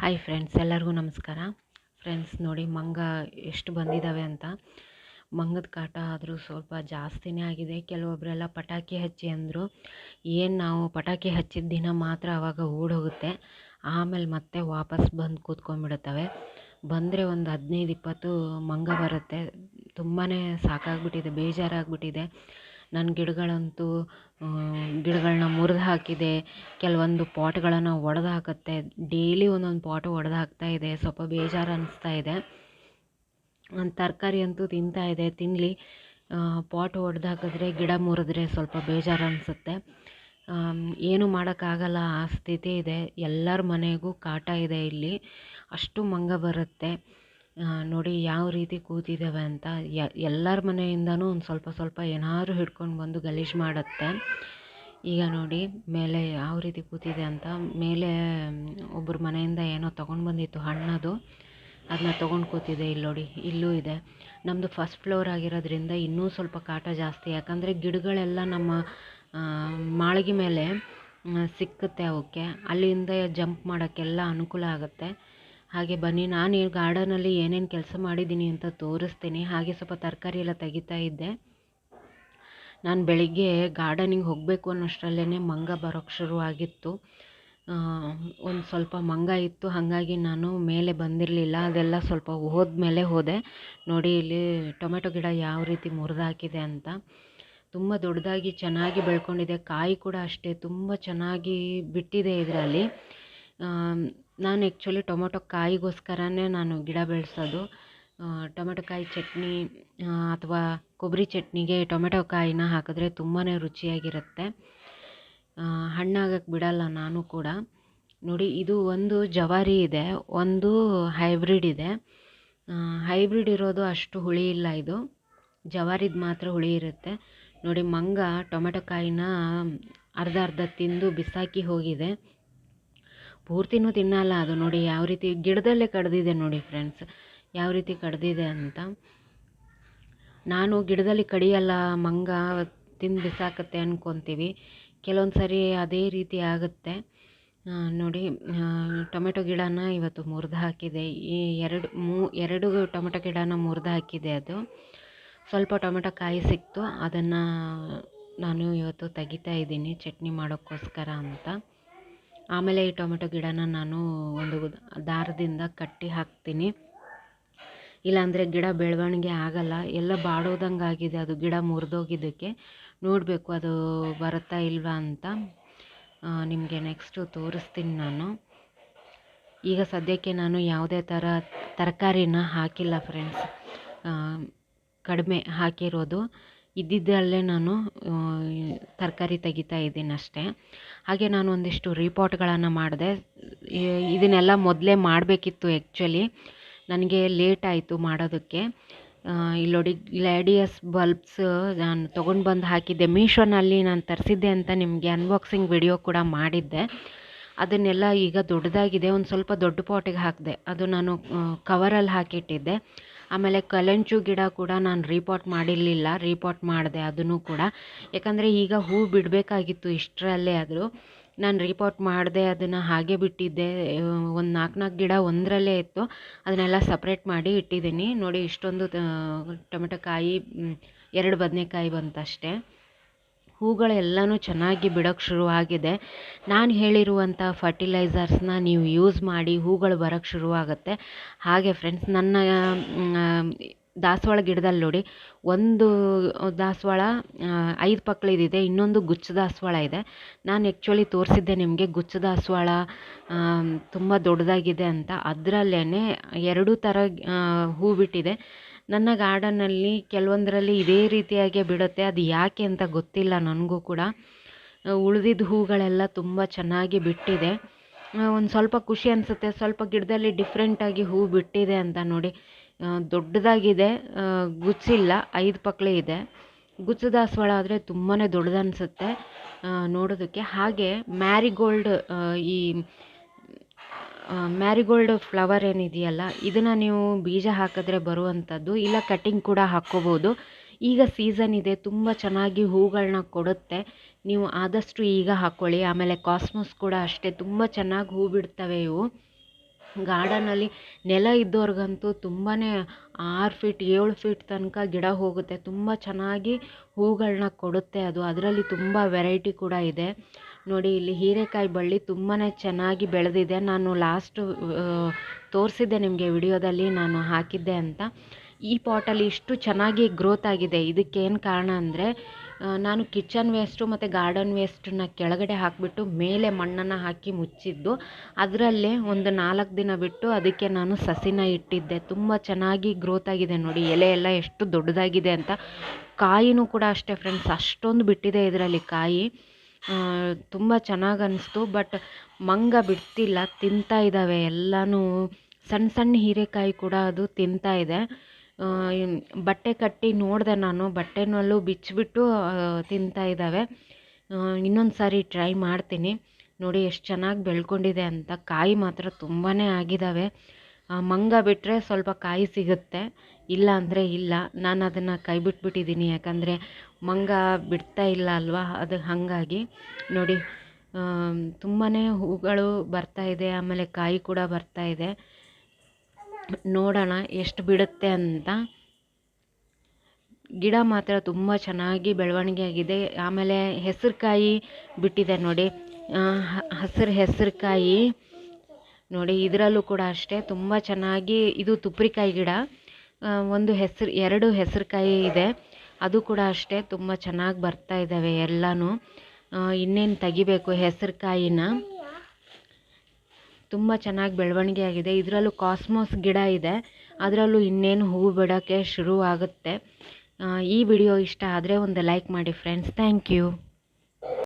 Hi friends ಎಲ್ಲರಿಗೂ ನಮಸ್ಕಾರ. Friends ನೋಡಿ ಮಂಗ ಎಷ್ಟು ಬಂದಿದ್ದಾವೆ ಅಂತ. ಮಂಗದ ಕಾಟ ಆದರೂ ಸ್ವಲ್ಪ ಜಾಸ್ತಿನೇ ಆಗಿದೆ. ಕೆಲವೊಬ್ಬರೆಲ್ಲ ಪಟಾಕಿ ಹಚ್ಚಿ ಅಂದರು. ಏನು ನಾವು ಪಟಾಕಿ ಹಚ್ಚಿದ ದಿನ ಮಾತ್ರ ಆವಾಗ ಓಡೋಗುತ್ತೆ. ಆಮೇಲೆ ಮತ್ತೆ ವಾಪಸ್ ಬಂದು ಕೂತ್ಕೊಂಡ್ಬಿಡುತ್ತವೆ. ಬಂದರೆ ಒಂದು ಹದಿನೈದು ಇಪ್ಪತ್ತು ಮಂಗ ಬರುತ್ತೆ. ತುಂಬಾ ಸಾಕಾಗ್ಬಿಟ್ಟಿದೆ, ಬೇಜಾರಾಗ್ಬಿಟ್ಟಿದೆ. ನನ್ನ ಗಿಡಗಳಂತೂ ಗಿಡಗಳನ್ನ ಮುರಿದು ಹಾಕಿದೆ. ಕೆಲವೊಂದು ಪಾಟ್ಗಳನ್ನು ಒಡೆದು ಹಾಕುತ್ತೆ. ಡೈಲಿ ಒಂದೊಂದು ಪಾಟ್ ಒಡೆದು ಹಾಕ್ತಾ ಇದೆ. ಸ್ವಲ್ಪ ಬೇಜಾರು ಅನ್ನಿಸ್ತಾ ಇದೆ. ತರಕಾರಿ ಅಂತೂ ತಿಂತಾ ಇದೆ. ತಿನ್ನಲಿ ಪಾಟ್ ಒಡೆದು ಹಾಕಿದ್ರೆ, ಗಿಡ ಮುರಿದ್ರೆ ಸ್ವಲ್ಪ ಬೇಜಾರು ಅನಿಸುತ್ತೆ. ಏನು ಮಾಡೋಕ್ಕಾಗಲ್ಲ. ಆ ಸ್ಥಿತಿ ಇದೆ. ಎಲ್ಲರ ಮನೆಗೂ ಕಾಟ ಇದೆ ಇಲ್ಲಿ. ಅಷ್ಟು ಮಂಗ ಬರುತ್ತೆ. ನೋಡಿ ಯಾವ ರೀತಿ ಕೂತಿದ್ದಾವೆ ಅಂತ ಎಲ್ಲರ ಮನೆಯಿಂದನೂ ಒಂದು ಸ್ವಲ್ಪ ಸ್ವಲ್ಪ ಏನಾದ್ರು ಹಿಡ್ಕೊಂಡು ಬಂದು ಗಲೀಜು ಮಾಡುತ್ತೆ. ಈಗ ನೋಡಿ ಮೇಲೆ ಯಾವ ರೀತಿ ಕೂತಿದೆ ಅಂತ, ಮೇಲೆ ಒಬ್ಬರ ಮನೆಯಿಂದ ಏನೋ ತೊಗೊಂಡು ಬಂದಿತ್ತು ಹಣ್ಣದು ಅದನ್ನ ತೊಗೊಂಡು ಕೂತಿದೆ ಇಲ್ಲಿ ನೋಡಿ, ಇಲ್ಲೂ ಇದೆ. ನಮ್ಮದು ಫಸ್ಟ್ ಫ್ಲೋರ್ ಆಗಿರೋದ್ರಿಂದ ಇನ್ನೂ ಸ್ವಲ್ಪ ಕಾಟ ಜಾಸ್ತಿ, ಯಾಕಂದರೆ ಗಿಡಗಳೆಲ್ಲ ನಮ್ಮ ಮಾಳಿಗೆ ಮೇಲೆ ಸಿಕ್ಕುತ್ತೆ ಅವಕ್ಕೆ. ಅಲ್ಲಿಂದ ಜಂಪ್ ಮಾಡೋಕ್ಕೆಲ್ಲ ಅನುಕೂಲ ಆಗುತ್ತೆ. ಹಾಗೆ ಬನ್ನಿ, ನಾನು ಈ ಗಾರ್ಡನಲ್ಲಿ ಏನೇನು ಕೆಲಸ ಮಾಡಿದ್ದೀನಿ ಅಂತ ತೋರಿಸ್ತೀನಿ. ಹಾಗೆ ಸ್ವಲ್ಪ ತರಕಾರಿ ಎಲ್ಲ ತೆಗಿತಾ ಇದ್ದೆ. ನಾನು ಬೆಳಿಗ್ಗೆ ಗಾರ್ಡನಿಗೆ ಹೋಗಬೇಕು ಅನ್ನೋಷ್ಟರಲ್ಲೇ ಮಂಗ ಬರೋಕ್ಕೆ ಶುರುವಾಗಿತ್ತು ಒಂದು ಸ್ವಲ್ಪ ಮಂಗ ಇತ್ತು, ಹಾಗಾಗಿ ನಾನು ಮೇಲೆ ಬಂದಿರಲಿಲ್ಲ. ಅದೆಲ್ಲ ಸ್ವಲ್ಪ ಹೋದ್ಮೇಲೆ ಹೋದೆ. ನೋಡಿ, ಇಲ್ಲಿ ಟೊಮೆಟೊ ಗಿಡ ಯಾವ ರೀತಿ ಮುರಿದಾಕಿದೆ ಅಂತ. ತುಂಬ ದೊಡ್ಡದಾಗಿ ಚೆನ್ನಾಗಿ ಬೆಳ್ಕೊಂಡಿದೆ. ಕಾಯಿ ಕೂಡ ಅಷ್ಟೇ, ತುಂಬ ಚೆನ್ನಾಗಿ ಬಿಟ್ಟಿದೆ ಇದರಲ್ಲಿ. ನಾನು ಆ್ಯಕ್ಚುಲಿ ಟೊಮೊಟೊ ಕಾಯಿಗೋಸ್ಕರವೇ ನಾನು ಗಿಡ ಬೆಳೆಸೋದು. ಟೊಮೆಟೊ ಕಾಯಿ ಚಟ್ನಿ ಅಥವಾ ಕೊಬ್ಬರಿ ಚಟ್ನಿಗೆ ಟೊಮೆಟೊ ಕಾಯಿನ ಹಾಕಿದ್ರೆ ತುಂಬಾ ರುಚಿಯಾಗಿರುತ್ತೆ. ಹಣ್ಣಾಗಕ್ಕೆ ಬಿಡಲ್ಲ ನಾನು ಕೂಡ. ನೋಡಿ, ಇದು ಒಂದು ಜವಾರಿ ಇದೆ, ಒಂದು ಹೈಬ್ರಿಡ್ ಇದೆ. ಹೈಬ್ರಿಡ್ ಇರೋದು ಅಷ್ಟು ಹುಳಿ ಇಲ್ಲ ಇದು. ಜವಾರಿದು ಮಾತ್ರ ಹುಳಿ ಇರುತ್ತೆ. ನೋಡಿ, ಮಂಗ ಟೊಮೆಟೊ ಕಾಯಿನ ಅರ್ಧ ಅರ್ಧ ತಿಂದು ಬಿಸಾಕಿ ಹೋಗಿದೆ. ಪೂರ್ತಿನೂ ತಿನ್ನಲ್ಲ ಅದು ನೋಡಿ ಯಾವ ರೀತಿ ಗಿಡದಲ್ಲೇ ಕಡ್ದಿದೆ ನೋಡಿ ಫ್ರೆಂಡ್ಸ್ ಯಾವ ರೀತಿ ಕಡ್ದಿದೆ ಅಂತ. ನಾನು ಗಿಡದಲ್ಲಿ ಕಡಿಯಲ್ಲ, ಮಂಗ ತಿಂದು ಬಿಸಾಕತ್ತೆ ಅಂದ್ಕೊತೀವಿ ಕೆಲವೊಂದು ಸರಿ ಅದೇ ರೀತಿ ಆಗುತ್ತೆ. ನೋಡಿ ಟೊಮೆಟೊ ಗಿಡನ ಇವತ್ತು ಮುರಿದು ಹಾಕಿದೆ. ಈ ಎರಡು, ಮೂ, ಎರಡು ಟೊಮೆಟೊ ಗಿಡನ ಮುರಿದು ಹಾಕಿದೆ ಅದು. ಸ್ವಲ್ಪ ಟೊಮೆಟೊ ಕಾಯಿ ಸಿಕ್ತು, ಅದನ್ನು ನಾನು ಇವತ್ತು ತೆಗಿತಾ ಇದ್ದೀನಿ, ಚಟ್ನಿ ಮಾಡೋಕ್ಕೋಸ್ಕರ ಅಂತ. ಆಮೇಲೆ ಈ ಟೊಮೆಟೊ ಗಿಡನ ನಾನು ಒಂದು ದಾರದಿಂದ ಕಟ್ಟಿ ಹಾಕ್ತೀನಿ. ಇಲ್ಲಾಂದರೆ ಗಿಡ ಬೆಳವಣಿಗೆ ಆಗಲ್ಲ. ಎಲ್ಲ ಬಾಡೋದಂಗೆ ಆಗಿದೆ. ಅದು ಗಿಡ ಮುರಿದೋಗಿದ್ದಕ್ಕೆ. ನೋಡಬೇಕು ಅದು ಬರುತ್ತಾ ಇಲ್ವಾ ಅಂತ. ನಿಮಗೆ ನೆಕ್ಸ್ಟು ತೋರಿಸ್ತೀನಿ ನಾನು. ಈಗ ಸದ್ಯಕ್ಕೆ ನಾನು ಯಾವುದೇ ಥರ ತರಕಾರಿನ ಹಾಕಿಲ್ಲ ಫ್ರೆಂಡ್ಸ್ ಕಡಿಮೆ ಹಾಕಿರೋದು. ಇದ್ದಿದ್ದಲ್ಲೇ ನಾನು ತರಕಾರಿ ತೆಗಿತಾ ಇದ್ದೀನಿ ಅಷ್ಟೇ. ಹಾಗೆ ನಾನು ಒಂದಿಷ್ಟು ರೀಪಾಟ್ಗಳನ್ನು ಮಾಡಿದೆ. ಇದನ್ನೆಲ್ಲ ಮೊದಲೇ ಮಾಡಬೇಕಿತ್ತು ಆ್ಯಕ್ಚುಲಿ ನನಗೆ ಲೇಟ್ ಆಯಿತು ಮಾಡೋದಕ್ಕೆ. ಇಲ್ಲಿ ನೋಡಿ ಗ್ಲಾಡಿಯಸ್ ಬಲ್ಬ್ಸ್ ನಾನು ತೊಗೊಂಡು ಬಂದು ಹಾಕಿದ್ದೆ. ಮೀಶೋನಲ್ಲಿ ನಾನು ತರಿಸಿದ್ದೆ ಅಂತ ನಿಮಗೆ ಅನ್ಬಾಕ್ಸಿಂಗ್ ವಿಡಿಯೋ ಕೂಡ ಮಾಡಿದ್ದೆ. ಅದನ್ನೆಲ್ಲ ಈಗ ದೊಡ್ಡದಾಗಿದೆ. ಒಂದು ಸ್ವಲ್ಪ ದೊಡ್ಡ ಪಾಟಿಗೆ ಹಾಕಿದೆ. ಅದು ನಾನು ಕವರಲ್ಲಿ ಹಾಕಿಟ್ಟಿದ್ದೆ. ಆಮೇಲೆ ಕಲಂಚು ಗಿಡ ಕೂಡ ನಾನು ರೀಪಾಟ್ ಮಾಡಿರಲಿಲ್ಲ ರೀಪಾಟ್ ಮಾಡಿದೆ ಅದನ್ನು ಕೂಡ. ಯಾಕಂದರೆ ಈಗ ಹೂ ಬಿಡಬೇಕಾಗಿತ್ತು ಇಷ್ಟರಲ್ಲೇ ಆದರೂ. ನಾನು ರೀಪಾಟ್ ಮಾಡಿದೆ ಅದನ್ನು ಹಾಗೆ ಬಿಟ್ಟಿದ್ದೆ ಒಂದು ನಾಲ್ಕು ನಾಲ್ಕು ಗಿಡ ಒಂದರಲ್ಲೇ ಇತ್ತು. ಅದನ್ನೆಲ್ಲ ಸಪ್ರೇಟ್ ಮಾಡಿ ಇಟ್ಟಿದ್ದೀನಿ. ನೋಡಿ ಇಷ್ಟೊಂದು ಟೊಮೆಟೊ ಕಾಯಿ ಎರಡು ಬದನೆಕಾಯಿ ಬಂತಷ್ಟೇ. ಹೂಗಳೆಲ್ಲನೂ ಚೆನ್ನಾಗಿ ಬಿಡೋಕ್ಕೆ ಶುರುವಾಗಿದೆ ನಾನು ಹೇಳಿರುವಂಥ ಫರ್ಟಿಲೈಸರ್ಸ್ನ ನೀವು ಯೂಸ್ ಮಾಡಿ ಹೂಗಳು ಬರೋಕ್ಕೆ ಶುರುವಾಗುತ್ತೆ ಹಾಗೆ ಫ್ರೆಂಡ್ಸ್ ನನ್ನ ದಾಸವಾಳ ಗಿಡದಲ್ಲಿ ನೋಡಿ, ಒಂದು ದಾಸವಾಳ ಐದು ಪಕ್ಕಳಿದಿದೆ ಇನ್ನೊಂದು ಗುಚ್ಚ ದಾಸವಾಳ ಇದೆ. ನಾನು ಆ್ಯಕ್ಚುಲಿ ತೋರಿಸಿದ್ದೆ ನಿಮಗೆ ಗುಚ್ಚ ದಾಸವಾಳ ತುಂಬ ದೊಡ್ಡದಾಗಿದೆ ಅಂತ. ಅದರಲ್ಲೇ ಎರಡು ಥರ ಹೂ ಬಿಟ್ಟಿದೆ. ನನ್ನ ಗಾರ್ಡನ್ನಲ್ಲಿ ಕೆಲವೊಂದರಲ್ಲಿ ಇದೇ ರೀತಿಯಾಗಿ ಬಿಡುತ್ತೆ. ಅದು ಯಾಕೆ ಅಂತ ಗೊತ್ತಿಲ್ಲ ನನಗೂ ಕೂಡ. ಉಳಿದಿದ್ದ ಹೂಗಳೆಲ್ಲ ತುಂಬ ಚೆನ್ನಾಗಿ ಬಿಟ್ಟಿದೆ. ಒಂದು ಸ್ವಲ್ಪ ಖುಷಿ ಅನಿಸುತ್ತೆ. ಸ್ವಲ್ಪ ಗಿಡದಲ್ಲಿ ಡಿಫ್ರೆಂಟಾಗಿ ಹೂ ಬಿಟ್ಟಿದೆ ಅಂತ ನೋಡಿ. ದೊಡ್ಡದಾಗಿದೆ. ಗುಚ್ಚಿಲ್ಲ. ಐದು ಪಕ್ಳೆ ಇದೆ. ಗುಚ್ಚ ದಾಸವಾಳ ಆದರೆ ತುಂಬಾ ದೊಡ್ಡದನ್ಸುತ್ತೆ ನೋಡೋದಕ್ಕೆ. ಹಾಗೆ ಮ್ಯಾರಿಗೋಲ್ಡ್ ಈ ಮ್ಯಾರಿಗೋಲ್ಡ್ ಫ್ಲವರ್ ಏನಿದೆಯಲ್ಲ, ಇದನ್ನು ನೀವು ಬೀಜ ಹಾಕಿದ್ರೆ ಬರುವಂಥದ್ದು ಇಲ್ಲ ಕಟ್ಟಿಂಗ್ ಕೂಡ ಹಾಕ್ಕೋಬೋದು. ಈಗ ಸೀಸನ್ ಇದೆ, ತುಂಬ ಚೆನ್ನಾಗಿ ಹೂಗಳನ್ನ ಕೊಡುತ್ತೆ. ನೀವು ಆದಷ್ಟು ಈಗ ಹಾಕ್ಕೊಳ್ಳಿ ಆಮೇಲೆ ಕಾಸ್ಮೋಸ್ ಕೂಡ ಅಷ್ಟೇ, ತುಂಬ ಚೆನ್ನಾಗಿ ಹೂ ಬಿಡ್ತವೆ ಇವು. ಗಾರ್ಡನಲ್ಲಿ ನೆಲ ಇದ್ದವ್ರಿಗಂತೂ ತುಂಬಾ ಆರು ಫೀಟ್ ಏಳು ಫೀಟ್ ತನಕ ಗಿಡ ಹೋಗುತ್ತೆ. ತುಂಬ ಚೆನ್ನಾಗಿ ಹೂಗಳನ್ನ ಕೊಡುತ್ತೆ ಅದು. ಅದರಲ್ಲಿ ತುಂಬ ವೆರೈಟಿ ಕೂಡ ಇದೆ. ನೋಡಿ, ಇಲ್ಲಿ ಹೀರೆಕಾಯಿ ಬಳ್ಳಿ ತುಂಬಾ ಚೆನ್ನಾಗಿ ಬೆಳೆದಿದೆ. ನಾನು ಲಾಸ್ಟು ತೋರಿಸಿದ್ದೆ ನಿಮಗೆ ವಿಡಿಯೋದಲ್ಲಿ, ನಾನು ಹಾಕಿದ್ದೆ ಅಂತ. ಈ ಪಾಟಲ್ಲಿ ಇಷ್ಟು ಚೆನ್ನಾಗಿ ಗ್ರೋತ್ ಆಗಿದೆ. ಇದಕ್ಕೇನು ಕಾರಣ ಅಂದರೆ ನಾನು ಕಿಚನ್ ವೇಸ್ಟು ಮತ್ತು ಗಾರ್ಡನ್ ವೇಸ್ಟನ್ನ ಕೆಳಗಡೆ ಹಾಕಿಬಿಟ್ಟು ಮೇಲೆ ಮಣ್ಣನ್ನು ಹಾಕಿ ಮುಚ್ಚಿದ್ದು, ಅದರಲ್ಲೇ ಒಂದು ನಾಲ್ಕು ದಿನ ಬಿಟ್ಟು ಅದಕ್ಕೆ ನಾನು ಸಸಿನ ಇಟ್ಟಿದ್ದೆ. ತುಂಬ ಚೆನ್ನಾಗಿ ಗ್ರೋತ್ ಆಗಿದೆ ನೋಡಿ, ಎಲೆ ಎಲ್ಲ ಎಷ್ಟು ದೊಡ್ಡದಾಗಿದೆ ಅಂತ. ಕಾಯಿನೂ ಕೂಡ ಅಷ್ಟೇ ಫ್ರೆಂಡ್ಸ್ ಅಷ್ಟೊಂದು ಬಿಟ್ಟಿದೆ ಇದರಲ್ಲಿ ಕಾಯಿ. ತುಂಬ ಚೆನ್ನಾಗಿ ಅನ್ನಿಸ್ತು ಬಟ್ ಮಂಗ ಬಿಡ್ತಿಲ್ಲ, ತಿಂತಾ ಇದ್ದಾವೆ ಎಲ್ಲನೂ. ಸಣ್ಣ ಸಣ್ಣ ಹೀರೆಕಾಯಿ ಕೂಡ ಅದು ತಿಂತಾ ಇದೆ. ಬಟ್ಟೆ ಕಟ್ಟಿ ನೋಡಿದೆ ನಾನು. ಬಟ್ಟೆನಲ್ಲೂ ಬಿಚ್ಚಿಬಿಟ್ಟು ತಿಂತಾ ಇದ್ದಾವೆ ಇನ್ನೊಂದು ಸಾರಿ ಟ್ರೈ ಮಾಡ್ತೀನಿ. ನೋಡಿ ಎಷ್ಟು ಚೆನ್ನಾಗಿ ಬೆಳ್ಕೊಂಡಿದೆ ಅಂತ. ಕಾಯಿ ಮಾತ್ರ ತುಂಬಾ ಆಗಿದ್ದಾವೆ ಮಂಗ ಬಿಟ್ಟರೆ ಸ್ವಲ್ಪ ಕಾಯಿ ಸಿಗುತ್ತೆ. ಇಲ್ಲ ಅಂದರೆ ಇಲ್ಲ. ನಾನು ಅದನ್ನು ಕೈ ಬಿಟ್ಬಿಟ್ಟಿದ್ದೀನಿ ಯಾಕಂದರೆ ಮಂಗ ಬಿಡ್ತಾ ಇಲ್ಲ ಅಲ್ವಾ? ಅದು ಹಾಗಾಗಿ ನೋಡಿ ತುಂಬಾ ಹೂಗಳು ಬರ್ತಾ ಇದೆ. ಆಮೇಲೆ ಕಾಯಿ ಕೂಡ ಬರ್ತಾ ಇದೆ. ನೋಡೋಣ ಎಷ್ಟು ಬಿಡುತ್ತೆ ಅಂತ. ಗಿಡ ಮಾತ್ರ ತುಂಬ ಚೆನ್ನಾಗಿ ಬೆಳವಣಿಗೆ ಆಗಿದೆ. ಆಮೇಲೆ ಹೆಸರುಕಾಯಿ ಬಿಟ್ಟಿದೆ ನೋಡಿ. ಹಸಿರು ಹೆಸರುಕಾಯಿ ನೋಡಿ, ಇದರಲ್ಲೂ ಕೂಡ ಅಷ್ಟೇ. ತುಂಬ ಚೆನ್ನಾಗಿ ಇದು ತುಪ್ರಿಕಾಯಿ ಗಿಡ. ಒಂದು ಹೆಸರು, ಎರಡು ಹೆಸರುಕಾಯಿ ಇದೆ. ಅದು ಕೂಡ ಅಷ್ಟೇ, ತುಂಬ ಚೆನ್ನಾಗಿ ಬರ್ತಾ ಇದ್ದಾವೆ ಎಲ್ಲನೂ. ಇನ್ನೇನು ತೆಗಿಬೇಕು ಹೆಸರುಕಾಯಿನ? ತುಂಬ ಚೆನ್ನಾಗಿ ಬೆಳವಣಿಗೆ ಆಗಿದೆ. ಇದರಲ್ಲೂ ಕಾಸ್ಮೋಸ್ ಗಿಡ ಇದೆ. ಅದರಲ್ಲೂ ಇನ್ನೇನು ಹೂವು ಬಿಡೋಕ್ಕೆ ಶುರು ಆಗುತ್ತೆ ಈ ವಿಡಿಯೋ ಇಷ್ಟ ಆದರೆ ಒಂದು ಲೈಕ್ ಮಾಡಿ ಫ್ರೆಂಡ್ಸ್. Thank you.